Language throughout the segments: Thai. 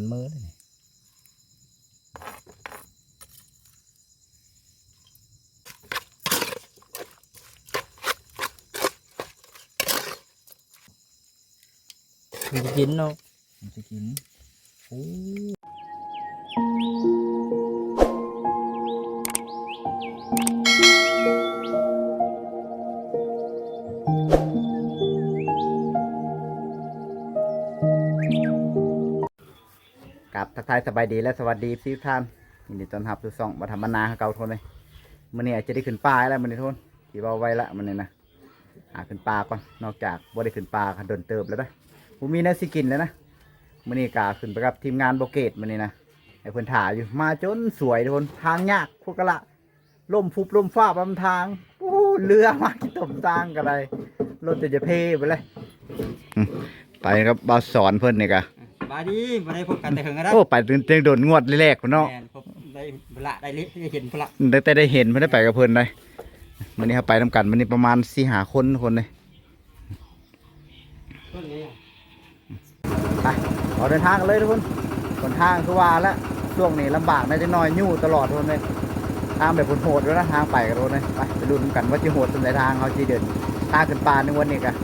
ห่อนมือเลยนี่มันจะกินเนาะมันจะกินโอ้ กับทักทายสบายดีและสวัสดีทุกท่านยินดีต้อนรับสู่ช่องมาทำมานาเก่าทนเลยมันนี่อาจจะได้ขึ้นป่าแล้วมันนี่ทนที่เบาไว้ละมันนี่นะหาขึ้นป่าก่อนนอกจากว่ได้ขึ้นป่าคันโดนเติบแล้วนะผมมีน่สิกินแล้วนะมันนี่กาขึ้นไปกับทีมงานโบเกตมันนี่นะไอ้เพิ่นถ่ายอยู่มาจนสวยทุนทางยากพวกกะละล่มฟุบล่มฟ้าบำทางโอ้เรือมากี่ตมทางกันเลยรถจะจะเพไปเลยไปครับบาสอนเพิ่อนนี่กะ บายดีมาได้พบกันแต่เหิงกันแล้วโอ้ไปตึงตึงโดนงวดแรกๆพุ่นเนาะแม่นพบได้เวลาได้ลิได้เห็นพละได้แต่ได้เห็นไม่ได้ไปกับเพิ่นเลยวันนี้ครับไปนำกันวันนี้ประมาณสี่หาคนคนเลยต้นนี้ไปขอเดินทางกันเลยทุกคนบนทางคือว่าแล้วช่วงนี้ลำบากน่าจะน้อยยู่ตลอดทุกคนเลยทางแบบโหดๆด้วยนะทางไปกันทุกคนเลยไปไปดูกันว่าจะโหดตรงไหนทางเขาจีเดินทางขึ้นป่าในวันนี้กัน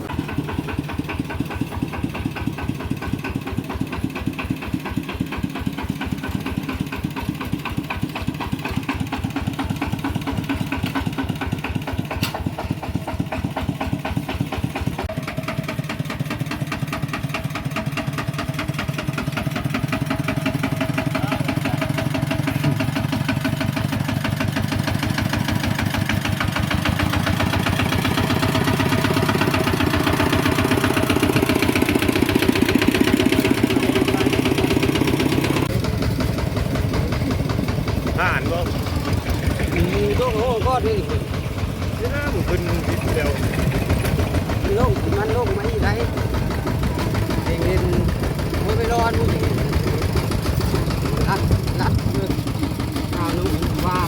ผ่านบ่ มีโลกโลกก็ดี ที่น้ำขึ้นนิดเดียว โลกมันโลกมันอีไรเองเอง ไม่ไปรอดูรัดรัดเลยเอาลูกว่า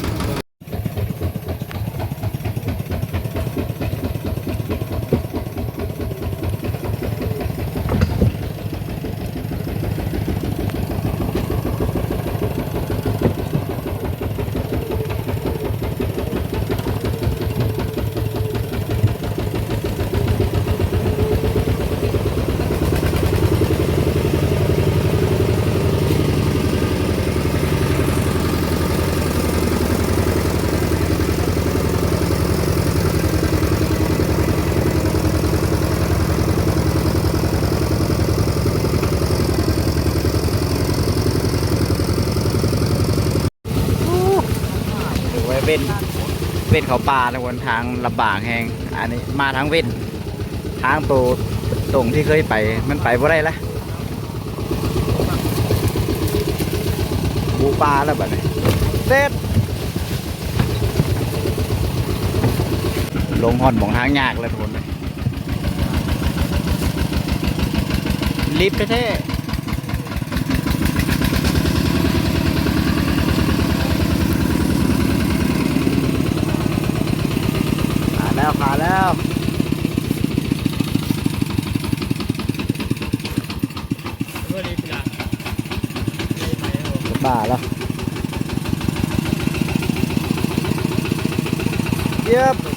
ไว้เว้น เว้นเขาป่าทุกคนทางลำบากแหงอันนี้มาทางเว้นทางโปรตรงที่เคยไปมันไปบ่ได้ละบูปลาแล้วแบบนี้เสร็จลงห่อนหมองทางยากเลยทุกคนเลยลิฟต์แท้ๆขาแล้วขาแล้ว เมื่อนี้พี่ละ ป่าแล้ว เ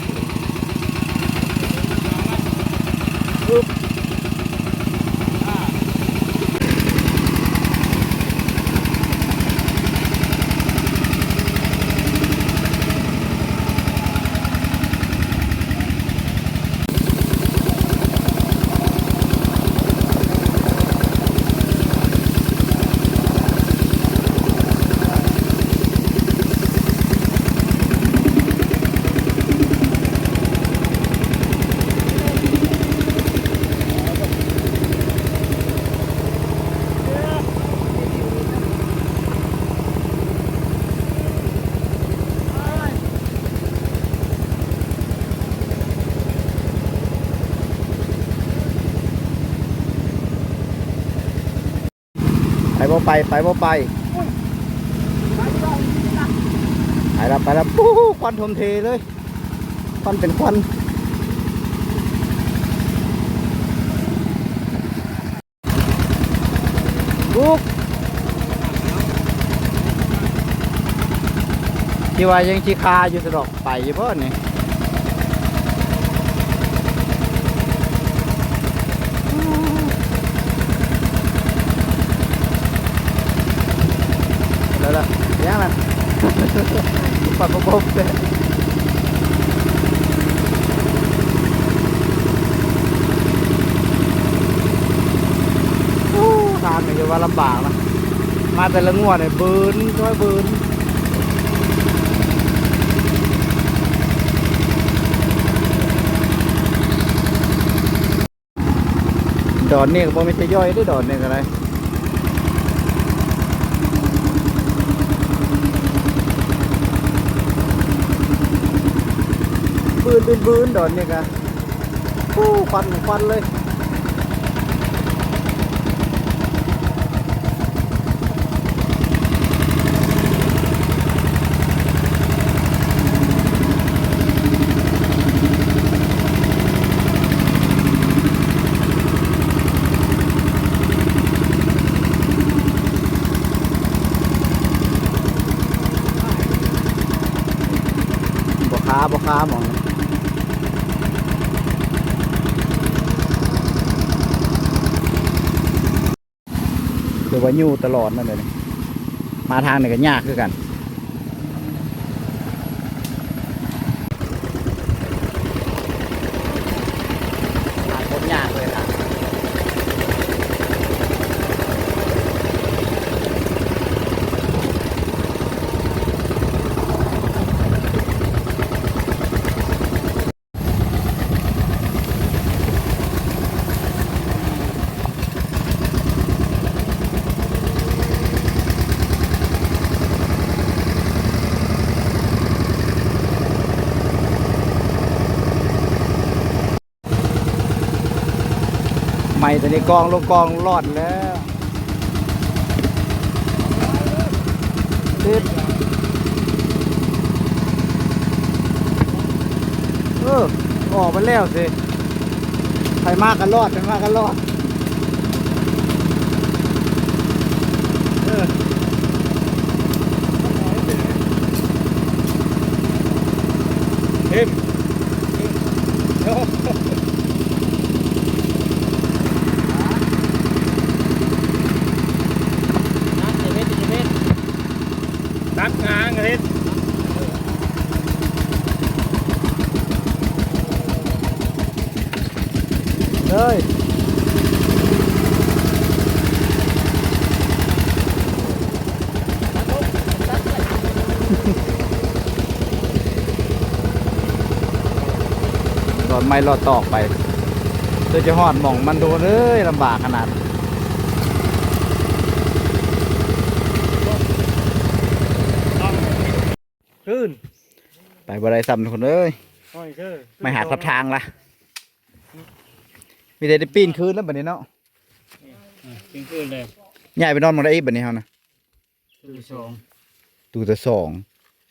ไปไปว่าไปไปแล้วไปแล้วปุ๊ควันทมเทเลยควันเป็นควันบุ๊กที่ว่ายังชีคาอยู่สะดอกไปอยู่เพิ่นนี่ ปัดประบบเลยโอ้ทางนี่จะว่าลำบากนะ มาแต่ละงวดเนี่ยบืนช่วยบืนดอนนี่ก็บ่ไม่ใช่ย่อยได้ดอนนี่ก็ไร นเป็นบืนดอนนี่ก็ฟู้ควันควันเลยบ่ค้าบ่ค้าหมองเดี๋ ยวว่าอยู่ตลอดนั่นเลยมาทางไหนก็ยากคือกัน หาคนยากเลยนะไม่ ตอนนี้กองลงกองรอดแล้วติดเออออกมาแล้วสิใครมากกันรอดใครมากกันรอดเออ เฮ้ยโอ้ นัดเจเวทเจเวท ตักงาง เฮ็ดเลยรอดไม่รอดตอกไปเพื่อจะหอดหม่องมันโดนเอ้ยลำบากขนาด ขึ้น ไป บ่ได้ซ้ำทุกคนเอ้ยห้อยเชื่อไม่หาทับทางละมีแต่ได้ปีนคืนแล้วบัดนี้เนาะขึ้นขึ้นเลยย้ายไปนอนหมองได้อีกบัดนี้เฮานะคือสองตูแต่สอง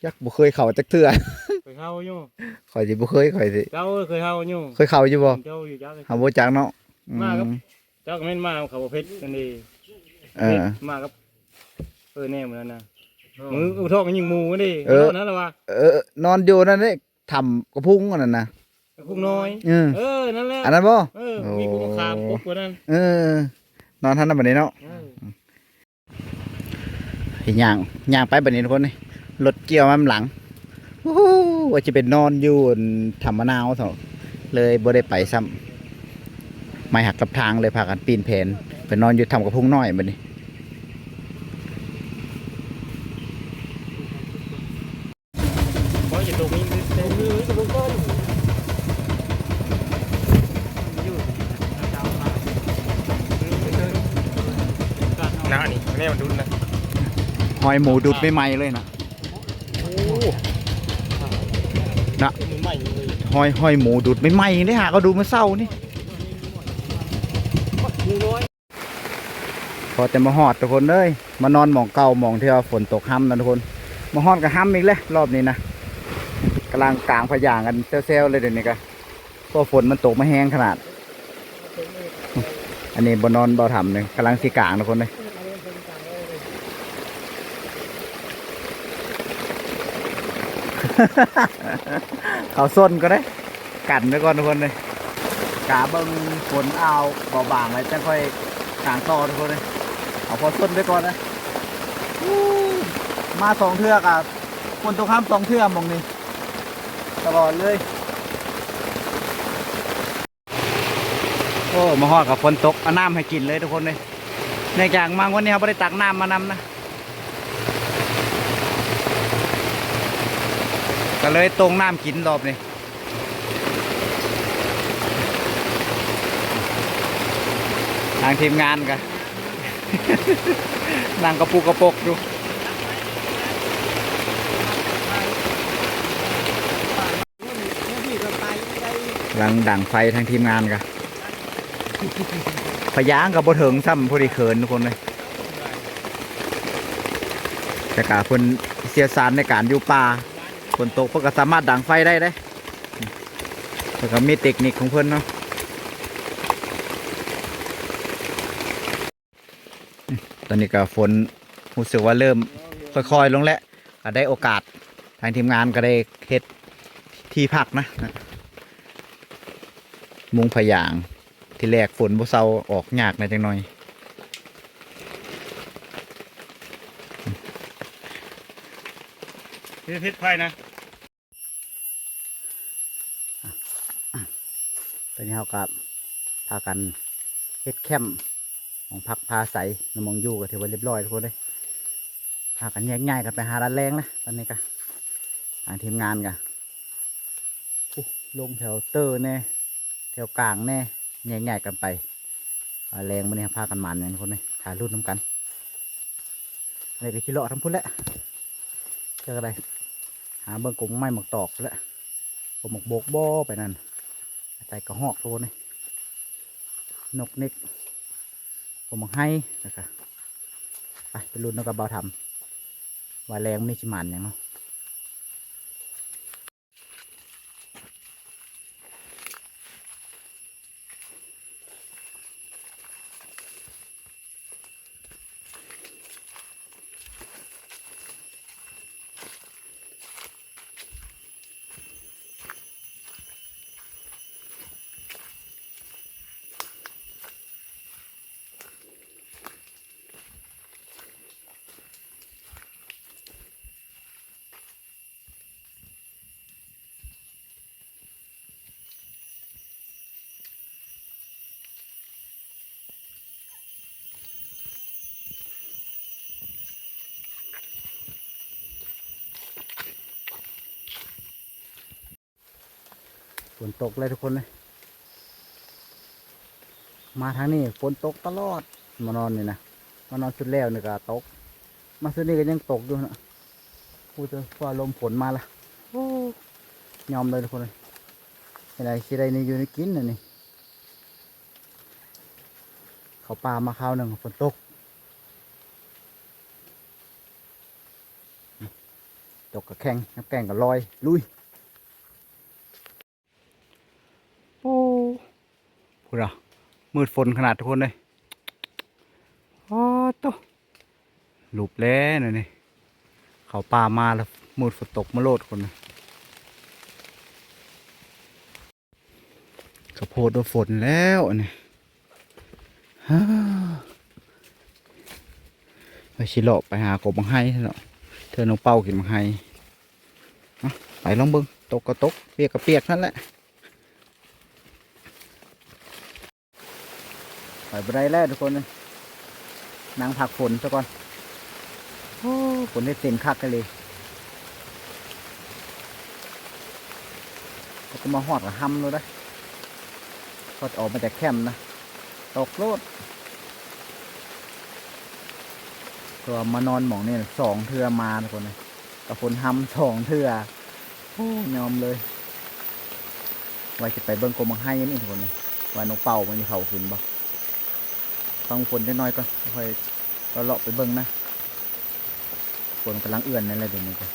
ยักบ่เคยเข้าจักเทื่อ เคยเข้าอยู่ข่อยสิบ่เคยข่อยสิเจ้าเคยเข้าอยู่เคยเข้าอยู่บ่เจ้าอยู่จักหาบ่จักเนาะอืมาครับ เจ้าก็แม่นมาเขาบ่เพชรกันดีเออ มาครับเออแน่เหมือนนั้นนะ มืออุทอกกันยิงหมูกันดิเออ นั่นแหละวะเออนอนอยู่นั่นเด้ทำกระพุ้งอันนั้นน่ะกุ้งน้อยอือเออ นั่นแหละอันนั้นบ่เออมีกุ้งขามปุ๊บกว่านั้นเออ นอนทันนั้นบัดนี้เนาะเออเห็นย่างย่างไปบัดนี้ทุกคนนี่รถเกี่ยวมาหลังโอ้โหว่าจะเป็นนอนอยู่อันทำมะนาวเถอะเลยบ่ได้ไปซ้ำไม่หักกับทางเลยพากันปีนแผนไปนอนอยู่ทำกระพุ้งน้อยบัดนี้ เพราะจะตรงนี้เต็มมือจะลงต้นห น้านี่แน่มันดุนนะหอยหมูดุดใหม่ๆเลยนะโอ้น่ะมือใหม่เลยหอยหอยหมูดุดใหม่ๆนี่หาก็ดูมาเศร้านี่มือน้อยพอจะมาหอดทุกคนเลยมานอนหมองเก่าหมองที่ว่าฝนตกห้ำนะทุกคน มาหอดกับห้ำอีกเลยรอบนี้นะกำลังกลางพะยางกันเซลๆเลยเดี๋ยวนี้ก็เพราะฝนมันตกมาแห้งขนาด อันนี้บนนอนบ่ทำเลยกำลังสีกลางทุกคนเลย เขาส้นก็ได้ กันไว้ก่อนทุกคนเลยกาเบิ้งฝนเอาเบาบางไว้จะค่อยกางต่อทุกคนเลยเอาพอส้นไว้ก่อนนะมาสองเทือกอะคนตรงข้ามสองเทือกมองนี่ตลอดเลยโอ้มาฮอดกับฝนตกเอาน้ำให้กินเลยทุกคนเลยเนื่องจากมาวันนี้เขาไม่ได้ตักน้ำมานำนะ ก็เลยตรงน้ำกินรอบนี้ทางทีมงานกันนั่งกระปุกกระปกอยู่หลังดังไฟทางทีมงานกันพยางกับบเถิงซ้ำพอดีเขินทุกคนเลยแต่กาเพิ่นเสียสารในการอยู่ป่า ฝนตกเพื่อก็สามารถดังไฟได้ได้แต่ก็มีเทคนิคของเพื่อนเนาะตอนนี้ก็ฝนรู้สึกว่าเริ่มค่อยๆลงแล้วก็ได้โอกาสทางทีมงานก็ได้เฮ็ดที่พักนะ มุงพยางที่แรกฝนบ่เซาออกยากหน่อยจังหน่อย พิษพิษไฟนะ ตอนนี้เรากับพากันเฮ็ดแคมป์ของพักพาใสนำมองอยู่ก็ถือว่าเรียบร้อยทุกคนเลยพากันแยกง่ายกันไปหาร้านแรงนะตอนนี้ก็ทางทีมงานกันลงแถวเตอร์แน่แถวกลางแน่แยกง่ายกันไปแรงมันนี่พากันมันเนี่ยทุกคนเลยถ่ายรูปน้ำกันอะไรก็ชิเลาะทั้งพุ่นแหละเจออะไราเบิ้งกุ้งไม้หมกตอกแล้วผมหมกโบกบ่อไปนั่นใส่กระหอกโทนี่นกเน็กผมมาให้นะคะไปไปรุ่นนกกระเบาทำว่าแรงไม่ชิมันอย่างเนาะ ฝนตกเลยทุกคนเลยมาทางนี้ฝนตกตลอดมานอนนี่นะมานอนชุดแล้วนี่ก็ตก มาชุดนี้ก็ยังตกอยู่นะพูดจะว่าลมฝนมาละโอ้ยอมเลยทุกคนเลยอะไรสิได้นี่อยู่ในกินน่ะนี่เขาปลามาข้าวหนึ่งฝนตกตกกับแข้งน้ำแกงกับลอย ลุย โอ้พูดอะ มืดฝนขนาดทุกคนเลยโอ้โตะหลุบแล้วนี่นี่เขาป่ามาแล้วมืดฝนตกมาโลดคนนะข้าวโพดโดนฝนแล้วอันนี่ฮ่าไปชิโลไปหากบมังไห้เนาะเธอน้องเป้ากินมังไห้ไปลองเบิ้งตกก็ตกเปียกก็เปียกนั่นแหละ ไปบได้แล้วทุกคนนางผักฝนซะก่อนโอ้ฝนได้เต็มคักกันเลยก็มาหอดกับห้ำเลยนะพอออกมาจากแคมป์นะ ตกโลดตัวมานอนหมองนี่สองเทือมาทุกคนเลยกับฝนห้ำสองเทือโอ้ยอมเลยไว้จะไปเบิ้งกรมให้นี่ทุกคนเลยว่านกเป่ามันจะเข่าขึ้นบ่ ฟังฝนได้น้อยก่อนค่อยเราเลาะไปเบิ้งนะฝนกำลังเอื้อนนั่นแหละเดี๋ยวนี้ก็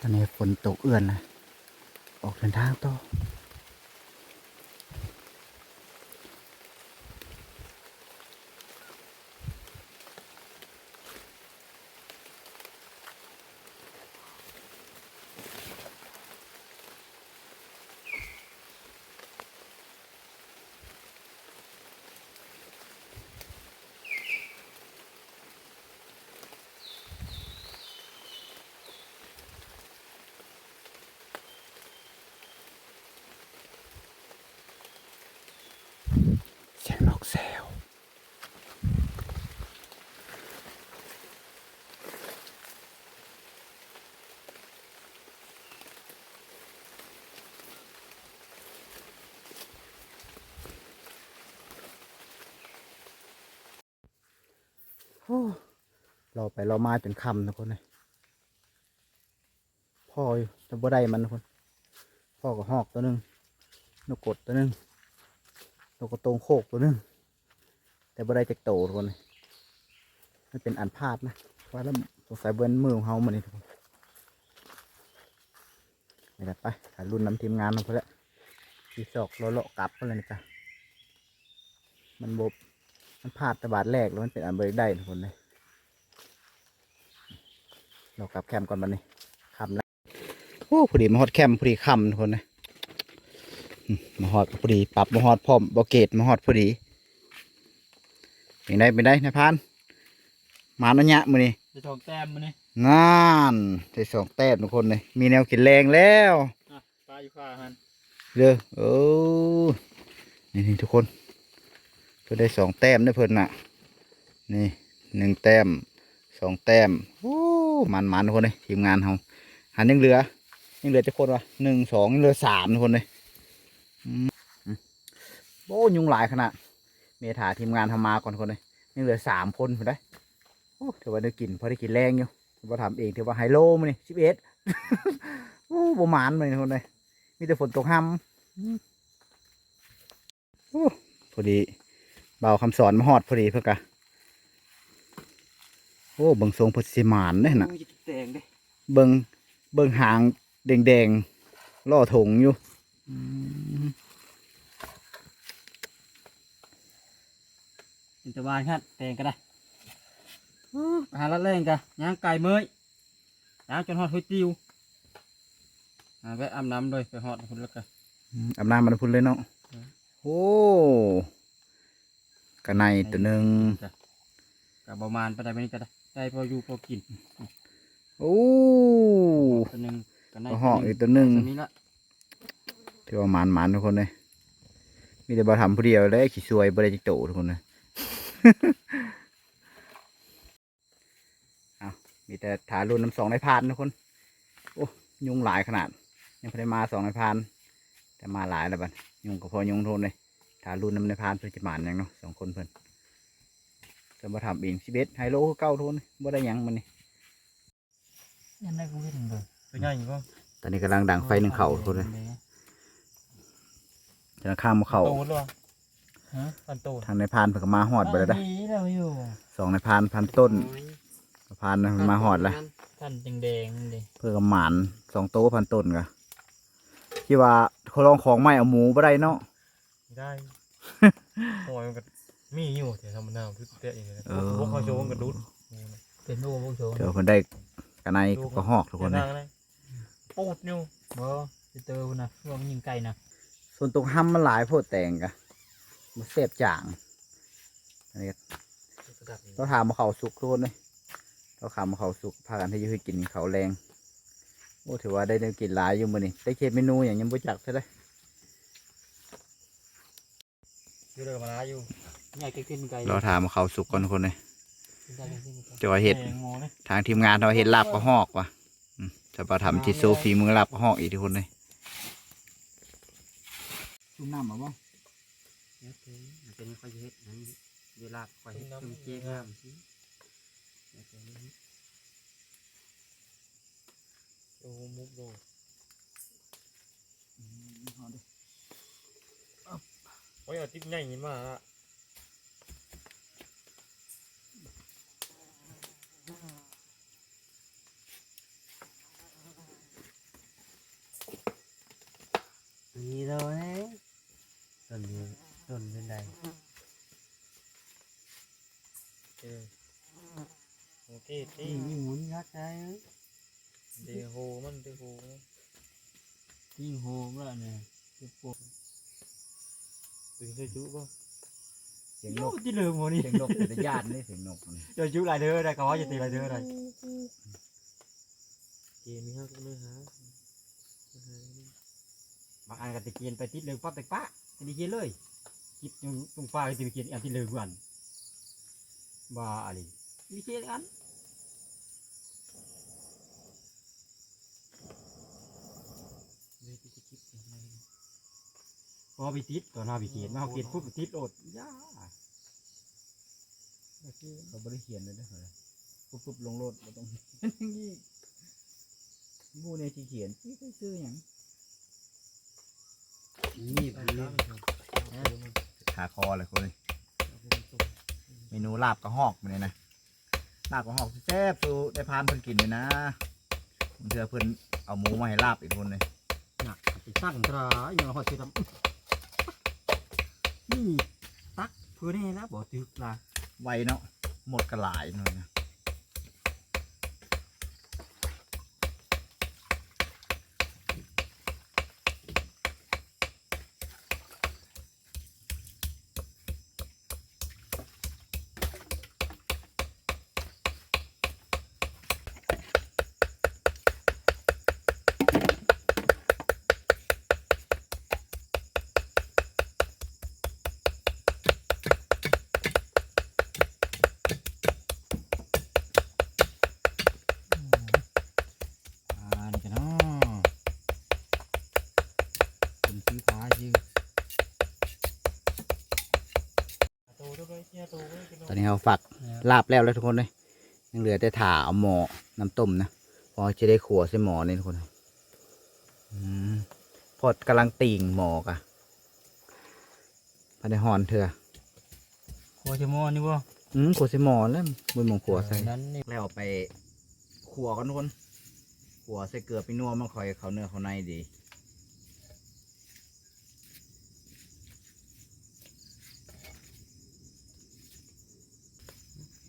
ตอนนี้ฝนตกเอื้อนนะออกเดินทางต่อ โอ้ เราไปเรามาจนคำทุกคนเลยพ่ออยู่จะบ่ได้มันทุกคนพ่อก็หอกตัวหนึ่งนกกดตัวหนึ่งนกกระโตงโคกตัวหนึ่งแต่บ่ได้จักโตทุกคนเลยมันเป็นอันพลาดนะว่าแล้วสงสัยเบิ้นมือของเฮามันนี่ทุกคนนี่แหละไปถ่ายรุ่นนำทีมงานมาเพื่อที่ศอกเราเลาะกลับไปเลยนะจ๊ะมันบบ มันพลาดแตะบาดแรกแล้วมันเป็นอันเบิกได้ทุกคนเลยเรากลับแคมป์ก่อนบันนี้คำแล้วโอ้พอดีมาฮอดแคมป์พอดีคำทุกคนนะอืมมาฮอดพอดีปรับมาฮอดพร้อมบอเกตมาฮอดพอดีเป็นได้เป็นได้นายพรานมาเนาะเนี่ยมือนี้จะทองแต้มมันนี่งานได้สองแต้มทุกคนเลยมีแนวกินแรงแล้วปลาอยู่ข้าหันเด้อโอ้นี่นี่ทุกคน เพื่อได้สองแต้มได้เพิ่นน่ะ นี่หนึ่งแต้มสองแต้มโอ้มันมันทุกคนเลยทีมงานเราหันยังเหลือยังเหลือจะคนวะหนึ่งสองยังเหลือสามทุกคนเลยโอ้ยุงหลายขนาดเมถาทีมงานทำมาก่อนคนเลยยังเหลือสามคนเห็นได้โอ้ถือว่าได้กินพอได้กินแรงอยู่ถือว่าทำเองถือว่าไฮโลมันนี่สิบเอ็ดโอ้ประมาณมันทุกคนเลยมีแต่ฝนตกห้ำอืมโอ้พอดี บาคำสอนมาฮอดพอดีเพื่อกะโอ้เบิ่งทรงเพดสิหมานเนี่ยนะโอ้ยจะแตงเด้เบิ่งเบิ่งหางแดงๆล่อถงอยู่อืมอินตะวันครับแตงก็ได้ไปหาลัดแรงกันย่างไก่เมยย่างจนหอดหุยติวอ่าไปอาบน้ำเลยไปหอดคนละกันอำนาจมันพุ่นเลยเนาะอืมโอ้ กระในตัวหนึ่งกับประมาณไปได้ไปนี่ก็ได้ได้พออยู่พอกินโอ้ตัวหนึ่งกันได้กระหอกอีกตัวหนึ่งตัวนี้ละถือว่าหมานหมานทุกคนเลยมีแต่บาทำผู้เดียวเลยขี้ซวยบริจิโตทุกคนเลยเอามีแต่ถารุ่นน้ำสองในพานทุกคน โอ้ยุงหลายขนาด ยังไม่ได้มาสองในพาน แต่มาหลายแล้วบัดยุงก็พอยุงโทนเลย ถารุ่นน้ำในพานเพื่อจะหมานหยังเนาะสองคนเพิ่นจะมาทำเองสิเบสไฮโลคือเก้าโทนบ่ได้หยังมันนี่ยังได้กูเห็นเลยตัวใหญ่อยู่ป่ะตอนนี้กำลังดังไฟหนึ่งเข่าทุกคนเลยจะข้ามมาเข่าโตหรอฮะพันโตทางในพานเพิ่นก็มาหอดไปแล้วได้เราอยู่สองในพานพันต้นพานนั้นมาหอดแล้วพันแดงๆดิเพื่อกับหมานสองโต๊ะพันต้นกะที่ว่าเขาลองของใหม่เอาหมูบ่ได้เนาะได้ หอยมันก็มีอยู่แต่ธรรมดาทุกเตะอย่างเงี้ยเออพวกเขาโชว์มันก็ดุดเป็นลูกพวกโชว์เดี๋ยวเพิ่นได้กระไนกระหอกทุกคนเลยเลยปูดอยู่บ่จะเจอพุ่นนะช่วงยิงไก่นะส่วนตรงห้ำมันหลายโพดแตงกะมันเสียบจ่างอันนี้เราถามมาเขาสุกทุกคนเลยเราถามมาเขาสุกพากันที่อยืกินเขาวแรงโอ้ถือว่าได้ได้กินหลายอยู่มื้อนี้ได้เค็ดเมนูอย่างยังบ่จักใช่ไหม อยู่เดินมาลาอยู่ใหญ่ขึ้นไก่เราถามมาเขาสุกก่อนทุกคนเลยใหญ่ขึ้นไก่จะว่าเห็ดแดงโมเนี่ยทางทีมงานเราเห็ดลาบกระหอกว่ะอืมจะมาทำจิตโซฟีมือลาบกระหอกอีกทุกคนเลยชุ่มน้ำมาบ้างเนี่ยเป็นมันเป็นข้อยเฮ็ดนั้นเวลาข้อยเฮ็ดต้องเจ๊งามสิเนี่ยเป็นอย่างนี้โอ้มุกโด โอ้ยเอาติ๊บใหญ่นี่มาละอันนี้เราเนี่ยต้นนี้ต้นเป็นไดเออโอเคตีนี่นี่หมุนยักษ์ได้เดโฮมันเดโฮมันยิงโฮมแล้วเนี่ยคือปวด ถึงเคยจุป่ะเสียงนกที่ลืมโหนี่เสียงนกเป็นญาตินี่เสียงนกนี่จะจุหลายเด้อได้ก็ว่าจะตีหลายเด้อได้เกมนี้เขาก็เลยหาบางอันก็ตะเกียนไปติดเลยปั๊บไปปะตะเกียนเลยคิดอยู่ตรงฟ้าก็ตะเกียนอันที่เลยกวันบ้าอะไรมีเกียนอัน เลยที่จะคิดยังไง พอไปติดตอนหน้าไปเกียนมาเอาเกียนปุ๊บไปติดโอดย่าเขาไม่ได้เขียนเลยนะปุ๊บปุ๊บลงโลดบ่ต้องนี่บูในที่เขียนที่ไปซื้ออย่างนี่ไปเลยขาคอเลยคนเลยเมนูลาบกระหอกมันเลยนะลาบกระหอกแซ่บสูได้พานเพิ่นกินเลยนะมันเถื่อเพิ่นเอาหมูมาให้ลาบอีกคนเลยหนักไปสร้างตราอย่างหอยสีดำนี่ ตักเพื่อนี่แล้วบอกตึกละไวเนาะหมดกระหลายหน่อยนะอ่านกันเนาะเป็นซื้อพาชื่อ ตอนนี้เราฝัก ลาบแล้วแล้วทุกคนเลยยังเหลือแต่ถ่าเอาหม้อน้ำต้มนะพอจะได้ขัวใส่หม้อนี่ทุกคนอืมพอดกำลังติ่งหม้อกะพอได้หอนเถอะครัวจะมอนี่บ่อืมขัวใส่หม้อแล้วมือหมองขัวใส่นั้นนี่แล้วเอาไปขัวกันทุกคนขัวใส่เกลือไปนัวมันคอยเขาเนื้อเขาในดี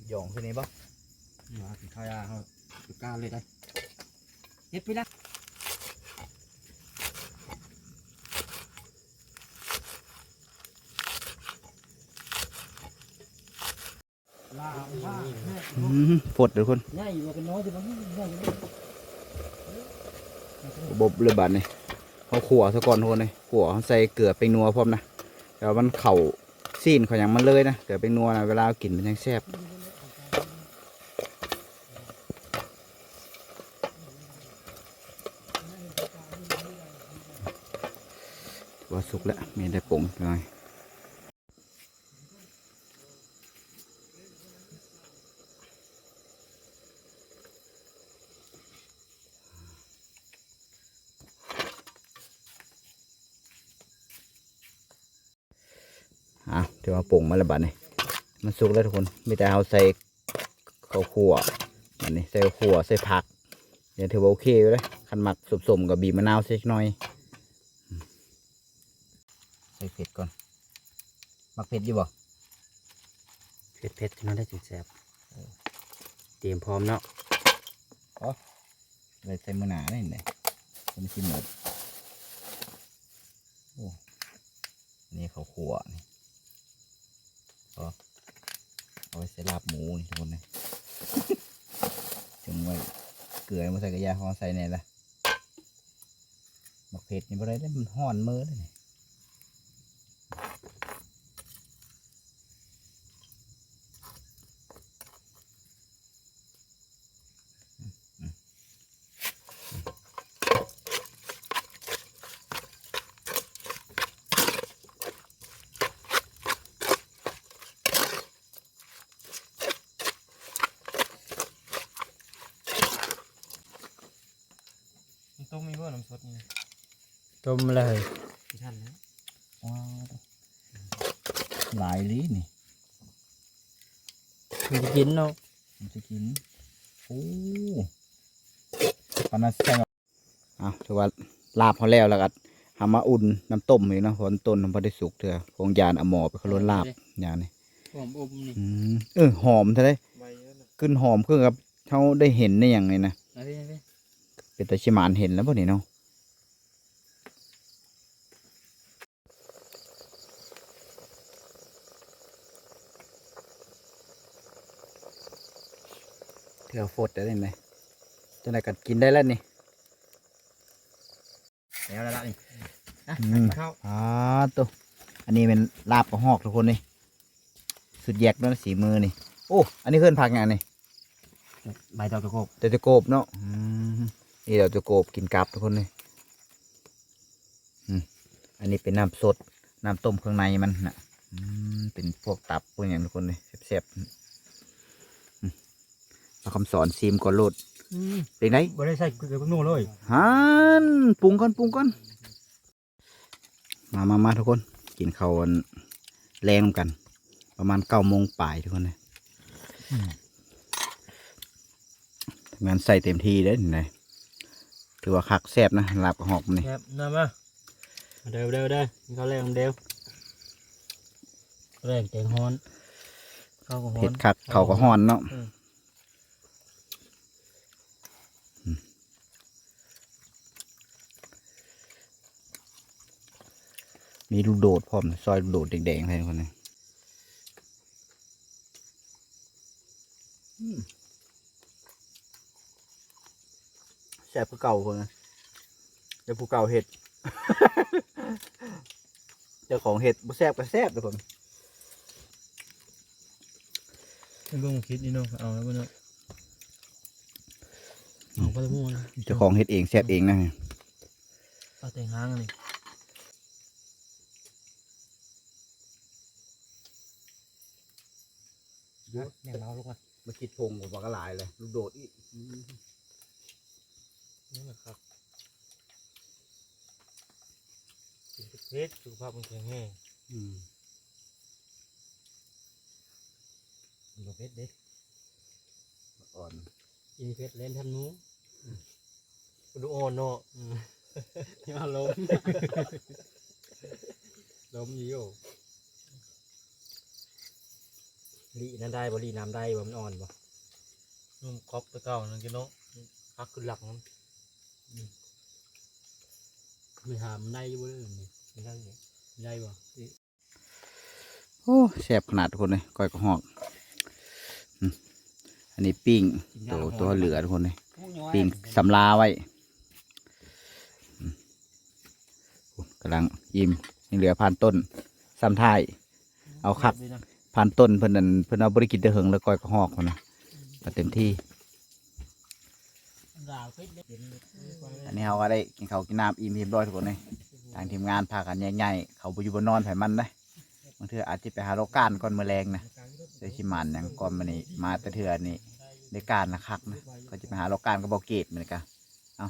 หย่องขึ้นนี้ปะมาถึงข้าวยาเขาสุดกล้าเลยได้เฮ็ดไปละลาบ้าแม่อืมฝดเดี๋ยวทุกคนใหญ่อยู่เป็นน้อยจะบ่ใหญ่อยู่บบเลยบาดนี่เขาขัวซะก่อนทุกคนเลยขัวเขาใส่เกลือไปนัวพร้อมนะเดี๋ยวมันเข่าซีนเขาอย่างมันเลยนะเกลือไปนัวนะเวลาเอากินมันยังแซ่บ สุกแล้วมีได้ปรุงหน่อยอะเดี๋ยวมาปรุงมาล้วบาดนี่มันสุกแล้วทุกคนมีแต่เอาใส่ข้าวคั่วอันนี้ใส่ข้าวคั่วใส่ผักเดี๋ยวถือว่าโอเคอยู่เลยขันหมักสมๆกับบีบมะนาวสักน่อย ใส่เผ็ดก่อน มักเผ็ดอยู่บ่เผ็ดเผ็ดๆมันได้จึงแซ่บเตรียมพร้อมเนาะเลยใส่มือหนาได้ไหนเป็นชิ้นหมดโอ้นี่เขาขัวนี่ก็เอาไว้ใส่ลาบหมูนี่ทุกคนเลยจึงไว้เกลือมาใส่กระยาหอใส่เนี่ยละมักเผ็ดนี่บ่ได้ได้มันห่อนมือเลยนี่ ต้มมีบ่น้ำสดนี่ ต้มเลยท่านนะว้าวหลายลีนี่มันจะกินเนาะมันจะกินโอ้ตอนนั้นใส่มาเอาถือว่าลาบเขาแล้วแล้วก็ทำมาอุ่นน้ำต้มอีกเนาะเพราะมันต้นมันพอได้สุกเถอะคงยานเอาหมอไปขลุ่นลาบยานนี่หอมอมนี่อืมเออหอมเท่าไดใบนั่นน่ะขึ้นหอมคือกับเขาได้เห็นในอย่างนี้นะเอาไปเอาไปเป็นตาชิมานเห็นแล้วพวกนี้เนาะ อฟดได้ไหมตัวไหนกัดกินได้แล้วนี่แล้วแล้วละนี่นะอืมเข้าอ่าตัวอันนี้เป็นลาบกระหอกทุกคนนี่สุดแยกด้วยนะสีมือนี่โอ้อันนี้เพื่อนผักอย่างนี่ใบดอกตะโกบเดยวจะโกบเนาะอืมนี่เดี๋ยวจะโกบกินกับทุกคนเลยอืมอันนี้เป็นน้ำสดน้ำต้มเครื่องในมันนะอืมเป็นพวกตับพวกอย่างทุกคนเลยแซ่บ เอาคำสอนซีมก่อนโลดอืมเป็นไงบ่ได้ใส่เกลือพวกนู้นเลยฮันปรุงก่อนปรุงก่อนมามามาทุกคน กินข้าวอันแรงนำกัน ประมาณเก้าโมงป่ายทุกคนเลยทำงานใส่เต็มที่ได้หน่อยถือว่าคักแซ่บนะลาบกระหอกมันนี่ครับน้ำมาเดี๋ยวเดี๋ยวเดี๋ยวกินข้าวแรงเดี๋ยวแรงแกงฮ้อนข้าวก็ฮ้อเผ็นดคักเขาก็ห้อนเนาะ มมีลูกโดดพร้อมนะซอยลูกโดดแดงๆให้ทุกคนเลยอืมแซ่บคือเก่าคนนะเดี๋ยวผู้เก่าเห็ด เจ้าของเห็ดบ่แซ่บก็แซ่บทุกคนให้เบิ่งคิดนี่เนาะเอาแล้วบ่เนาะเอาไปเลยมั่วนะเจ้าของเห็ดเองแซ่บเองนะเอาแต่งหางอั นนี่แม่งเราลูกมามาคิดพงกับปลากระหลายเลยลูกโดดอีกนี่แหละครับกินเพชรสุขภาพมันแข็งแรงอืมกินเพชรเด็กอ่อนกินเพชรเล่นทันหมูดูอ่อนเนาะอย่าล้มล้มยี่โอ ลีนั่นได้บ่ลีน้ำได้บ่มันอ่อนบ่นุ่มคอกตะเก่านั่นกินเนาะพักขึ้นหลักมันไม่หามนได้อยู่บ่เลยนี่ไม่ได้เลยไม่ได้บ่โอ้แซ่บขนาดทุกคนเลยก้อยกระหอกอืมอันนี้ปิ้งตัวตัวเหลือทุกคนเลยปิ้งสำลาไว้อืมกำลังยิ้มยังเหลือพันต้นซ้ำท้ายเอาคั กพันต้นเพิ่นนั่นเพิ่นเอาบริกินเดเหิงแล้วก้อยกระหอกคนนะก็เต็มที่ อันนี้เราก็ได้กินเขาวกินน้ำอิ่มเรียบร้อยทุกคนเลยทางทีมงานพากันใหญ่ๆเขาไปอยู่บนนอนไผ่มันได้บางเทื่ออาจจะไปหาโลกานก่อนมือแรงนะเดี๋ยวชิมันหยังก่อนมานี่มาแต่เทื่อนี่ได้การนะคักนะก็จะไปหาโลกานก็บอกเกตเหมือนกันเอา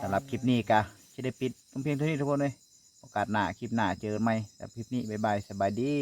สำหรับคลิปนี้ก็จะได้ปิดเพียงเท่านี้ทุกคนเลยโอกาสหน้าคลิปหน้าเจอกันไหมสำหรับคลิปนี้บ๊ายบายสบายดี